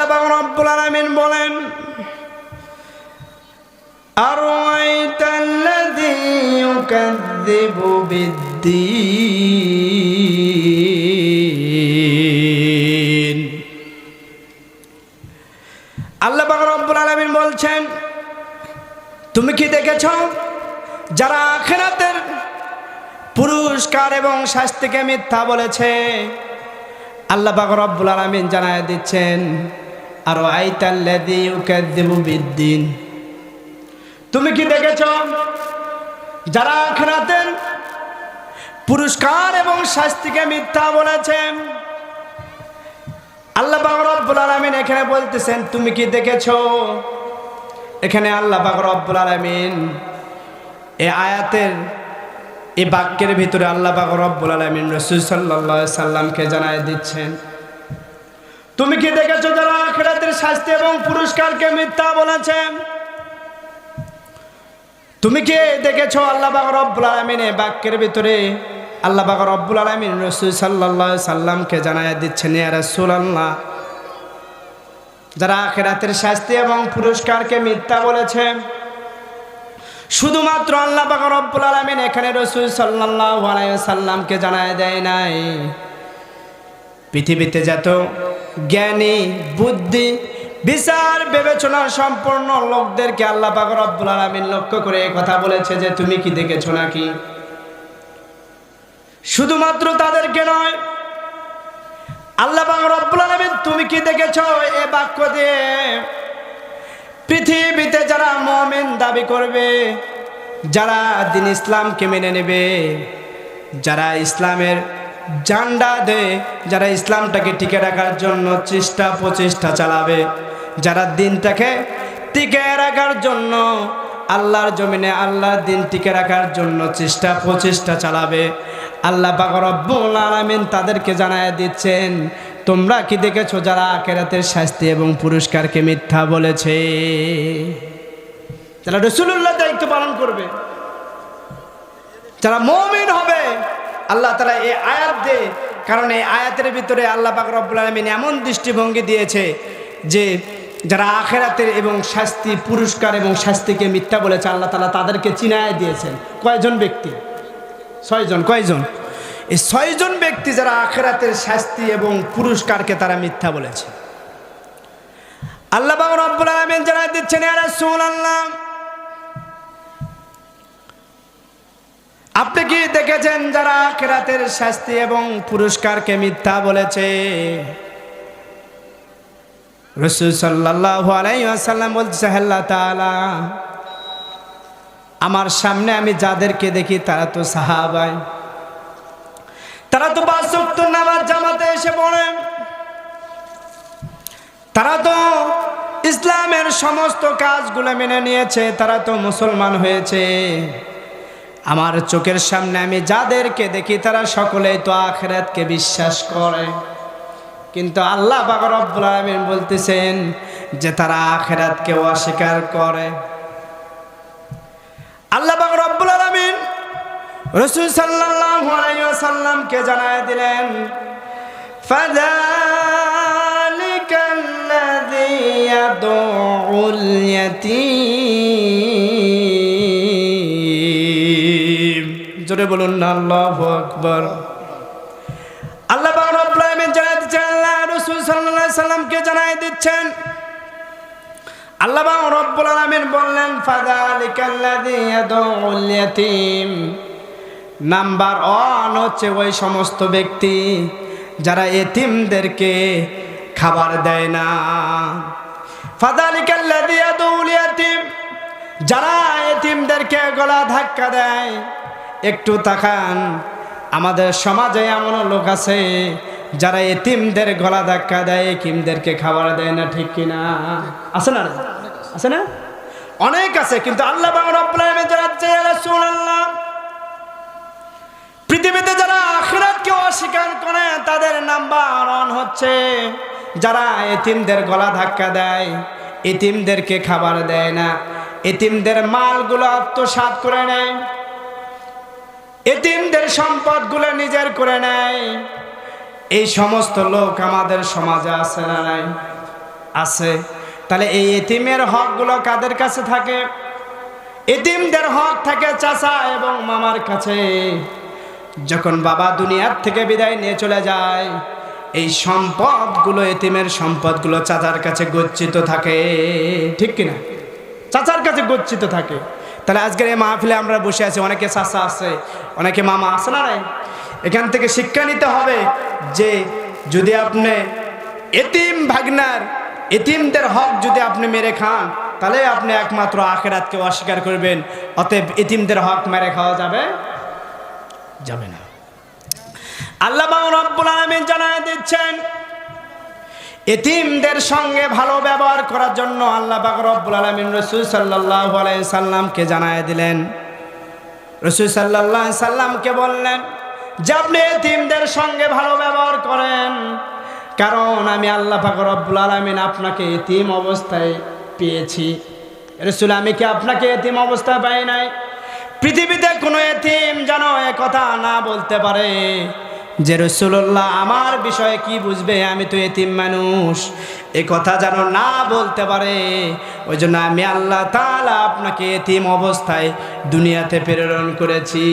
এবং রব্বুল আলামিন বলেন أرأيت الذي يكذب بالدين আল্লাহ পাক রব্বুল আলামিন বলছেন তুমি কি দেখেছ যারা আখেরাতের পুরস্কার এবং শাস্তিকে মিথ্যা বলেছে আল্লাহ পাক রব্বুল আলামিন জানায় দিচ্ছেন বিদ্দিন। তুমি কি দেখেছ? যারা আখেরাতের পুরস্কার এবং শাস্তিকে মিথ্যা বলেছেন আল্লাহ রব্বুল আলামিন এখানে বলতেছেন, তুমি কি দেখেছ? এখানে আল্লাহ রব্বুল আলামিন এ আয়াতের এই বাক্যের ভিতরে আল্লাহ রব্বুল আলামিন রাসূল আলাইহি সাল্লামকে জানায় দিচ্ছেন। তুমি কি দেখেছ শাস্তি এবং পুরস্কারকে মিথ্যা বলেছেন তুমি কি দেখেছ আল্লাহ রব্বুল আলামিন বাক্যের ভিতরে? আল্লাহ পাক রব্বুল আলামিন রাসূল সাল্লাল্লাহু সাল্লামকে জানায় দিচ্ছেন, ইয়া রাসূলুল্লাহ। যারা আখেরাতের শাস্তি এবং পুরস্কারকে মিথ্যা বলেছে, শুধুমাত্র আল্লাহ পাক রব্বুল আলামিন এখানে রসুল আলাইহি সাল্লামকে জানায় দেয় নাই। পৃথিবীতে যত জ্ঞানী, বুদ্ধি বিচার, বিবেচনা সম্পন্ন লোকদেরকে আল্লাহ পাক রব্বুল আলামিন লক্ষ্য করে কথা বলেছে যে তুমি কি দেখেছ নাকি? শুধুমাত্র তাদেরকে নয়, আল্লাহ পাক রব্বুল আলামিন তুমি কি দেখেছ এ বাক্য দিয়ে? পৃথিবীতে যারা মুমিন দাবি করবে, যারা দিন ইসলামকে মেনে নেবে, যারা ইসলামের জান্ডা দে, যারা ইসলামটাকে টিকে রাখার জন্য চেষ্টা প্রচেষ্টা চালাবে যারা দিনটাকে টিকে রাখার জন্য, আল্লাহর জমিনে আল্লাহর দিন টিকে রাখার জন্য চেষ্টা, প্রচেষ্টা চালাবে। আল্লাহ পাক রব্বুল আলামিন তাদেরকে জানায় দিচ্ছেন, তোমরা কি দেখেছ যারা আখেরাতের শাস্তি এবং পুরস্কারকে মিথ্যা বলেছে? যারা রসুল্লাহ দায়িত্ব পালন করবে, যারা মমিন হবে, আল্লাহ তালা এই আয়াত দে। কারণ এই আয়াতের ভিতরে আল্লাহ পাক রব্বুল আলমিন এমন দৃষ্টিভঙ্গি দিয়েছে যে যারা আখেরাতের এবং শাস্তি, পুরস্কার এবং শাস্তিকে মিথ্যা বলেছে, আল্লাহ তালা তাদেরকে চিনায় দিয়েছেন। কয়জন ব্যক্তি? ছয়জন, কয়জন? এই ছয়জন ব্যক্তি যারা আখেরাতের শাস্তি এবং পুরস্কারকে তারা মিথ্যা বলেছে। আল্লাহ বাবু রব্বুল আলমিন জানাই দিচ্ছেন আল্লাহ আপনি কি দেখেছেন যারা আখেরাতের শাস্তি এবং পুরস্কারকে মিথ্যা বলেছে? রসুল সাল্লাহ আলাইসাল্লাম বলছে তালা আমার সামনে আমি যাদেরকে দেখি তারা তো সাহাবাই। তারা তো বাসক্ত নামাজ জামাতে এসে পড়ে। তারা তো ইসলামের সমস্ত কাজগুলো মেনে নিয়েছে, তারা তো মুসলমান হয়েছে। আমার চোখের সামনে আমি যাদেরকে দেখি, তারা সকলেই তো আখেরাতকে বিশ্বাস করে। কিন্তু আল্লাহ বাগর রব্বুল আলমিন বলতেছেন যে তারা আখেরাতকে অস্বীকার করে। আল্লাহ পাক রব্বুল আলামিন রাসূল ওয়াসাল্লামকে জানায় দিলেন জোরে বলুন, আল্লাহু আকবার আল্লাহ পাক রব্বুল আলামিন জানায় দিচ্ছেন আল্লাহ রাসূল সাল্লাল্লাহু জানায় দিচ্ছেন। আল্লাহ রব্বুল আলামিন বললেন নাম্বার হচ্ছে ওই সমস্ত ব্যক্তি যারা এতিমদেরকে খাবার দেয় না। যারা এতিমদেরকে গলা ধাক্কা দেয়, একটু তাকান। আমাদের সমাজে এমন লোক আছে যারা এতিমদের গলা ধাক্কা দেয় এতিমদেরকে খাবার দেয় না, ঠিক কিনা? আছে না? আছে না? অনেক আছে, কিন্তু আল্লাহ পৃথিবীতে যারা আখরাতকে অস্বীকার করে, তাদের নাম্বার অন হচ্ছে যারা এতিমদের গলা ধাক্কা দেয়, এতিমদেরকে খাবার দেয় না। এতিমদের মালগুলো আত্মসাত করে নেয়, এতিমদের সম্পদগুলো নিজের করে নেয়। এই সমস্ত লোক আমাদের সমাজে আছে না নাই? আছে। তাহলে এই এতিমের হকগুলো কাদের কাছে থাকে? এতিমদের হক থাকে চাচা এবং মামার কাছে। যখন বাবা দুনিয়ার থেকে বিদায় নিয়ে চলে যায়, এই সম্পদগুলো, এতিমের সম্পদগুলো চাচার কাছে গচ্ছিত থাকে। ঠিক কিনা? চাচার কাছে গচ্ছিত থাকে। তাহলে আজকের এই মাহফিলে আমরা বসে আছি, অনেকে চাচা আছে, অনেকে মামা আছে না নাই? এখান থেকে শিক্ষা নিতে হবে যে যদি আপনি এতিম ভাগনার, এতিমদের হক যদি আপনি মেরে খান, তাহলে আপনি একমাত্র আখেরাতকে অস্বীকার করবেন। অতএব এতিমদের হক মেরে খাওয়া যাবে যাবে না। আল্লাহ রব্বুল আলামিন জানায় দিচ্ছেন, এতিমদের সঙ্গে ভালো ব্যবহার করার জন্য আল্লাহ রব্বুল আলামিন রসুল আলাইহি সাল্লামকে জানায় দিলেন। রসুল সাল্লাল্লাহু সাল্লামকে বললেন যে আপনি এতিমদের সঙ্গে ভালো ব্যবহার করেন। কারণ আমি আল্লাহ পাক রব্বুল আলামিন আপনাকে এতিম অবস্থায় পেয়েছি। রসুল, আমি কি আপনাকে এতিম অবস্থায় পাই নাই? পৃথিবীতে কোনো এতিম যেন কথা না বলতে পারে। যে রসুল্লাহ আমার বিষয়ে কি বুঝবে? আমি তো এতিম মানুষ। এ কথা যেন না বলতে পারে। ওই জন্য আমি আল্লাহ তাআলা আপনাকে এতিম অবস্থায় দুনিয়াতে প্রেরণ করেছি।